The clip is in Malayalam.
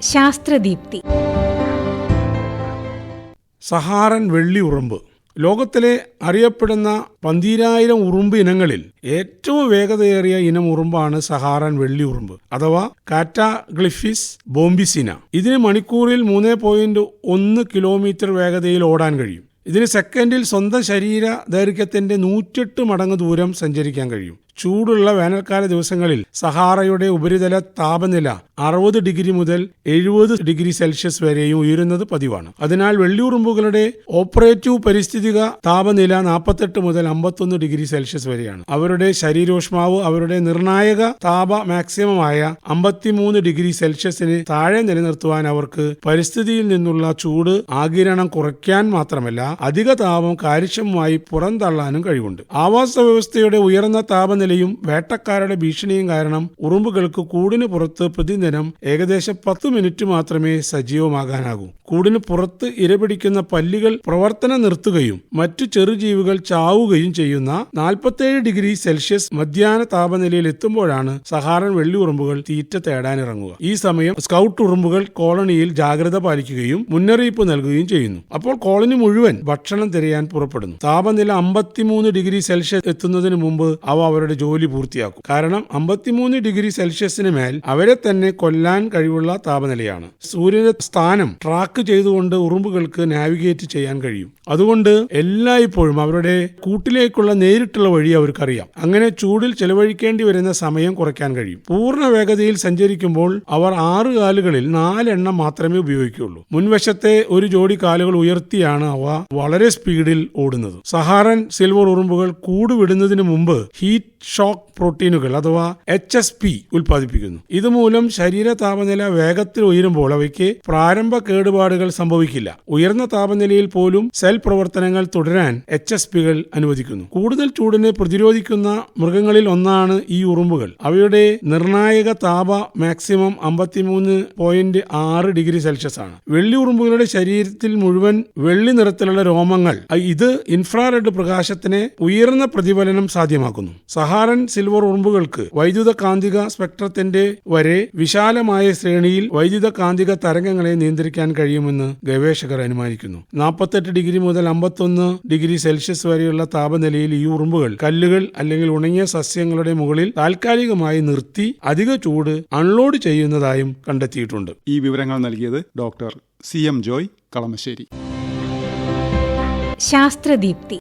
ശാസ്ത്രദീപ്തി. സഹാറൻ വെള്ളി ഉറുമ്പ്. ലോകത്തിലെ അറിയപ്പെടുന്ന പന്തിരായിരം ഉറുമ്പ് ഇനങ്ങളിൽ ഏറ്റവും വേഗതയേറിയ ഇനം ഉറുമ്പാണ് സഹാറൻ വെള്ളി ഉറുമ്പ് അഥവാ കാറ്റാഗ്ലിഫിസ് ബോംബിസിന. ഇതിന് മണിക്കൂറിൽ മൂന്ന് പോയിന്റ് ഒന്ന് കിലോമീറ്റർ വേഗതയിൽ ഓടാൻ കഴിയും. ഇതിന് സെക്കൻഡിൽ സ്വന്തം ശരീര ദൈർഘ്യത്തിന്റെ നൂറ്റെട്ട് മടങ്ങ് ദൂരം സഞ്ചരിക്കാൻ കഴിയും. ചൂടുള്ള വേനൽക്കാല ദിവസങ്ങളിൽ സഹാറയുടെ ഉപരിതല താപനില അറുപത് ഡിഗ്രി മുതൽ എഴുപത് ഡിഗ്രി സെൽഷ്യസ് വരെയും ഉയരുന്നത് പതിവാണ്. അതിനാൽ വെള്ളിയുറുമ്പുകളുടെ ഓപ്പറേറ്റീവ് പരിസ്ഥിതിക താപനില നാൽപ്പത്തെട്ട് മുതൽ അമ്പത്തൊന്ന് ഡിഗ്രി സെൽഷ്യസ് വരെയാണ്. അവരുടെ ശരീരോഷ്മാവ് അവരുടെ നിർണായക താപ മാക്സിമമായ അമ്പത്തിമൂന്ന് ഡിഗ്രി സെൽഷ്യസിന് താഴെ നിലനിർത്തുവാൻ അവർക്ക് പരിസ്ഥിതിയിൽ നിന്നുള്ള ചൂട് ആകിരണം കുറയ്ക്കാൻ മാത്രമല്ല അധിക താപം കാര്യക്ഷമമായി പുറന്തള്ളാനും കഴിവുണ്ട്. ആവാസ വ്യവസ്ഥയുടെ ഉയർന്ന താപനിലയും വേട്ടക്കാരുടെ ഭീഷണിയും കാരണം ഉറുമ്പുകൾക്ക് കൂടിന് പുറത്ത് പ്രതിദിനം ഏകദേശം പത്ത് മിനിറ്റ് മാത്രമേ സജീവമാകാനാകൂ. കൂടിന് പുറത്ത് ഇരപിടിക്കുന്ന പല്ലികൾ പ്രവർത്തനം നിർത്തുകയും മറ്റു ചെറുജീവികൾ ചാവുകയും ചെയ്യുന്ന നാൽപ്പത്തേഴ് ഡിഗ്രി സെൽഷ്യസ് മധ്യാന താപനിലയിൽ എത്തുമ്പോഴാണ് സഹാറൻ വെള്ളി ഉറുമ്പുകൾ തീറ്റ തേടാനിറങ്ങുക. ഈ സമയം സ്കൗട്ട് ഉറുമ്പുകൾ കോളനിയിൽ ജാഗ്രത പാലിക്കുകയും മുന്നറിയിപ്പ് നൽകുകയും ചെയ്യുന്നു. അപ്പോൾ കോളനി മുഴുവൻ ഭക്ഷണം തിരയാൻ പുറപ്പെടുന്നു. താപനില അമ്പത്തിമൂന്ന് ഡിഗ്രി സെൽഷ്യസ് എത്തുന്നതിന് മുമ്പ് അവ അവരുടെ ജോലി പൂർത്തിയാക്കും. കാരണം അമ്പത്തിമൂന്ന് ഡിഗ്രി സെൽഷ്യസിന് മേൽ അവരെ തന്നെ കൊല്ലാൻ കഴിവുള്ള താപനിലയാണ്. സൂര്യന്റെ സ്ഥാനം ട്രാക്ക് ചെയ്തുകൊണ്ട് ഉറുമ്പുകൾക്ക് നാവിഗേറ്റ് ചെയ്യാൻ കഴിയും. അതുകൊണ്ട് എല്ലായ്പ്പോഴും അവരുടെ കൂട്ടിലേക്കുള്ള നേരിട്ടുള്ള വഴി അവർക്കറിയാം. അങ്ങനെ ചൂടിൽ ചെലവഴിക്കേണ്ടി വരുന്ന സമയം കുറയ്ക്കാൻ കഴിയും. പൂർണ വേഗതയിൽ സഞ്ചരിക്കുമ്പോൾ അവർ ആറ് കാലുകളിൽ നാലെണ്ണം മാത്രമേ ഉപയോഗിക്കുകയുള്ളൂ. മുൻവശത്തെ ഒരു ജോഡി കാലുകൾ ഉയർത്തിയാണ് അവ വളരെ സ്പീഡിൽ ഓടുന്നത്. സഹാറൻ സിൽവർ ഉറുമ്പുകൾ കൂടുവിടുന്നതിന് മുമ്പ് ഹീറ്റ് ഷോക്ക് പ്രോട്ടീനുകൾ അഥവാ എച്ച് എസ് പി ഉൽപ്പാദിപ്പിക്കുന്നു. ഇതുമൂലം ശരീര താപനില വേഗത്തിൽ ഉയരുമ്പോൾ അവയ്ക്ക് പ്രാരംഭ കേടുപാടുകൾ സംഭവിക്കില്ല. ഉയർന്ന താപനിലയിൽ പോലും സെൽ പ്രവർത്തനങ്ങൾ തുടരാൻ എച്ച് എസ് പികൾ അനുവദിക്കുന്നു. കൂടുതൽ ചൂടിനെ പ്രതിരോധിക്കുന്ന മൃഗങ്ങളിൽ ഒന്നാണ് ഈ ഉറുമ്പുകൾ. അവയുടെ നിർണായക താപ മാക്സിമം അമ്പത്തിമൂന്ന് പോയിന്റ് ആറ് ഡിഗ്രി സെൽഷ്യസ് ആണ്. വെള്ളി ഉറുമ്പുകളുടെ ശരീരത്തിൽ മുഴുവൻ വെള്ളി നിറത്തിലുള്ള രോമങ്ങൾ ഇത് ഇൻഫ്രാറെഡ് പ്രകാശത്തിന് ഉയർന്ന പ്രതിഫലനം സാധ്യമാക്കുന്നു. സഹാറൻ സിൽവർ ഉറുമ്പുകൾക്ക് വൈദ്യുത കാന്തിക സ്പെക്ട്രത്തിന്റെ വരെ വിശാലമായ ശ്രേണിയിൽ വൈദ്യുത കാന്തിക തരംഗങ്ങളെ നിയന്ത്രിക്കാൻ കഴിയുമെന്ന് ഗവേഷകർ അനുമാനിക്കുന്നു. നാൽപ്പത്തെട്ട് ഡിഗ്രി മുതൽ അമ്പത്തൊന്ന് ഡിഗ്രി സെൽഷ്യസ് വരെയുള്ള താപനിലയിൽ ഈ ഉറുമ്പുകൾ കല്ലുകൾ അല്ലെങ്കിൽ ഉണങ്ങിയ സസ്യങ്ങളുടെ മുകളിൽ താൽക്കാലികമായി നിർത്തി അധിക ചൂട് അൺലോഡ് ചെയ്യുന്നതായും കണ്ടെത്തിയിട്ടുണ്ട്. ഈ വിവരങ്ങൾ നൽകിയത് doctor C M Joy Kalamassery. Sasthradeepthi.